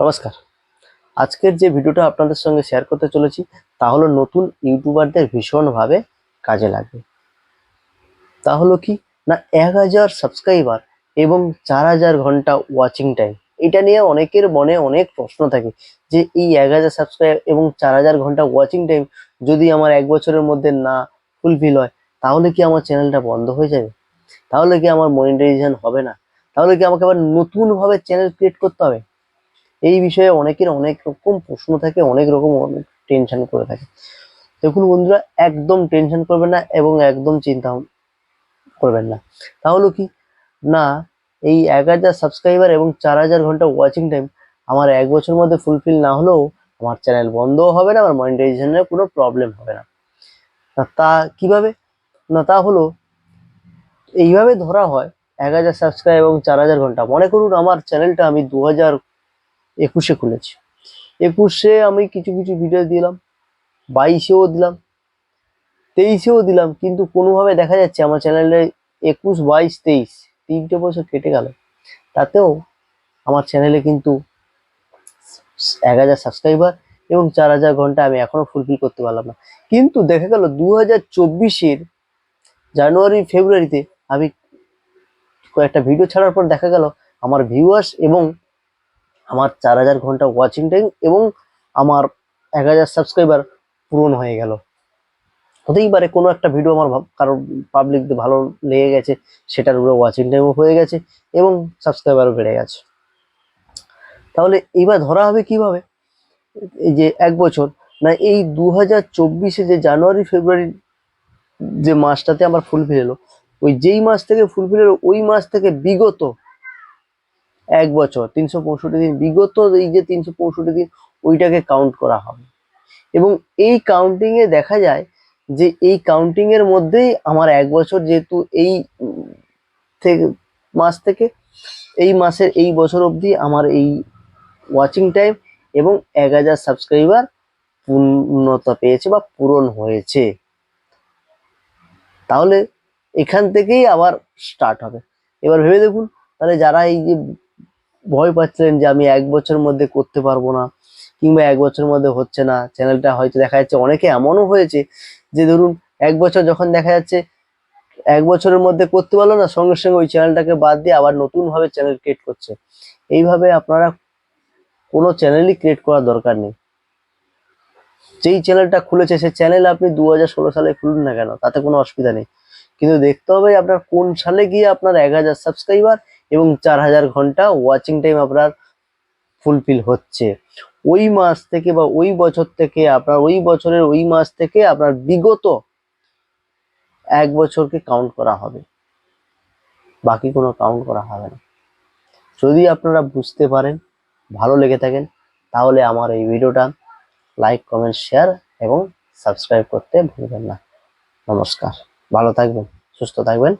নমস্কার। আজকের যে ভিডিওটা আপনাদের সঙ্গে শেয়ার করতে চলেছি, তা হলো নতুন ইউটিউবারদের ভীষণভাবে কাজে লাগবে। তা হলো কি? না, এক হাজার সাবস্ক্রাইবার এবং চার হাজার ঘণ্টা ওয়াচিং টাইম এটা নিয়ে অনেকের মনে অনেক প্রশ্ন থাকে যে, এই এক হাজার সাবস্ক্রাইব এবং চার হাজার ঘণ্টা ওয়াচিং টাইম যদি আমার এক বছরের মধ্যে না ফুলফিল হয়, তাহলে কি আমার চ্যানেলটা বন্ধ হয়ে যাবে? তাহলে কি আমার মনিটাইজেশন হবে না? তাহলে কি আমাকে আবার নতুনভাবে চ্যানেল ক্রিয়েট করতে হবে? এই বিষয়ে অনেকের অনেক রকম প্রশ্ন থাকে, অনেক রকম অনেক টেনশন করে থাকে। দেখুন বন্ধুরা, একদম টেনশন করবেন না এবং একদম চিন্তা করবেন না। তাহলে কি? না, এই এক হাজার সাবস্ক্রাইবার এবং চার হাজার ঘণ্টা ওয়াচিং টাইম আমার এক বছর মধ্যে ফুলফিল না হলেও আমার চ্যানেল বন্ধও হবে না, আমার মনিটাইজেশনের কোনো প্রবলেম হবে না। তা কীভাবে? না, তা হলো, এইভাবে ধরা হয়, এক হাজার সাবস্ক্রাইব এবং চার হাজার ঘণ্টা। মনে করুন আমার চ্যানেলটা আমি দু হাজার একুশে খুলেছি। একুশে আমি কিছু কিছু ভিডিও দিলাম, বাইশেও দিলাম, তেইশেও দিলাম, কিন্তু কোনোভাবে দেখা যাচ্ছে আমার চ্যানেলে একুশ, বাইশ, তেইশ, তিনটে বছর কেটে গেল। তাতেও আমার চ্যানেলে কিন্তু এক হাজার সাবস্ক্রাইবার এবং চার হাজার ঘণ্টা আমি এখনও ফুলফিল করতে পারলাম না। কিন্তু দেখা গেল দু হাজার চব্বিশের জানুয়ারি, ফেব্রুয়ারিতে আমি কয়েকটা ভিডিও ছাড়ার পর দেখা গেল আমার ভিউয়ার্স এবং আমার চার হাজার ঘণ্টা ওয়াচিং টাইম এবং আমার এক হাজার সাবস্ক্রাইবার পূরণ হয়ে গেল। হতেই পারে কোনো একটা ভিডিও আমার কারোর পাবলিকদের ভালো লেগে গেছে, সেটার উপরে ওয়াচিং টাইমও হয়ে গেছে এবং সাবস্ক্রাইবারও বেড়ে গেছে। তাহলে এইবার ধরা হবে কীভাবে? এই যে এক বছর, না এই দু হাজার চব্বিশে যে জানুয়ারি, ফেব্রুয়ারি যে মাসটাতে আমার ফুলফিল এলো, ওই যেই মাস থেকে ফুলফিল এলো, ওই মাস থেকে বিগত এক বছর, তিনশো পঁয়ষট্টি দিন। বিগত এই যে তিনশো পঁয়ষট্টি দিন, ওইটাকে কাউন্ট করা হবে। এবং এই কাউন্টিং এ দেখা যায় যে এই কাউন্টিং এর মধ্যেই আমার এক বছর যেহেতু এই থেকে, মাস থেকে, এই মাসের এই বছর অবধি আমার এই ওয়াচিং টাইম এবং এক হাজার সাবস্ক্রাইবার পূর্ণতা পেয়েছে বা পূরণ হয়েছে। তাহলে এখান থেকেই আবার স্টার্ট হবে। এবার ভেবে দেখুন, তাহলে যারা এই যে ভয় পাচ্ছিলেন যে আমি এক বছরের মধ্যে করতে পারব না, কিংবা এক বছরের মধ্যে হচ্ছে না। চ্যানেলটা হয়তো দেখা যাচ্ছে অনেকে এমনও হয়েছে যে ধরুন, এক বছর যখন দেখা যাচ্ছে এক বছরের মধ্যে করতে পারল না, সঙ্গে সঙ্গে ওই চ্যানেলটাকে বাদ দিয়ে আবার নতুনভাবে চ্যানেল ক্রিয়েট করছে। এইভাবে আপনারা কোনো চ্যানেলই ক্রিয়েট করার দরকার নেই। যেই চ্যানেলটা খুলেছে সেই চ্যানেল আপনি দু হাজার ষোলো সালে খুলুন না কেন, তাতে কোনো অসুবিধা নেই। কিন্তু দেখতে হবে আপনার কোন সালে গিয়ে আপনার এক হাজার সাবস্ক্রাইবার এবং চার হাজার ঘণ্টা ওয়াচিং টাইম আপনার ফুলফিল হচ্ছে। ওই মাস থেকে বা ওই বছর থেকে আপনার, ওই বছরের ওই মাস থেকে আপনার বিগত এক বছরকে কাউন্ট করা হবে। বাকি কোনো কাউন্ট করা হবে না। যদি আপনারা বুঝতে পারেন, ভালো লেগে থাকেন, তাহলে আমার এই ভিডিওটা লাইক কমেন্ট শেয়ার এবং সাবস্ক্রাইব করতে ভুলবেন না। নমস্কার। ভালো থাকবেন, সুস্থ থাকবেন।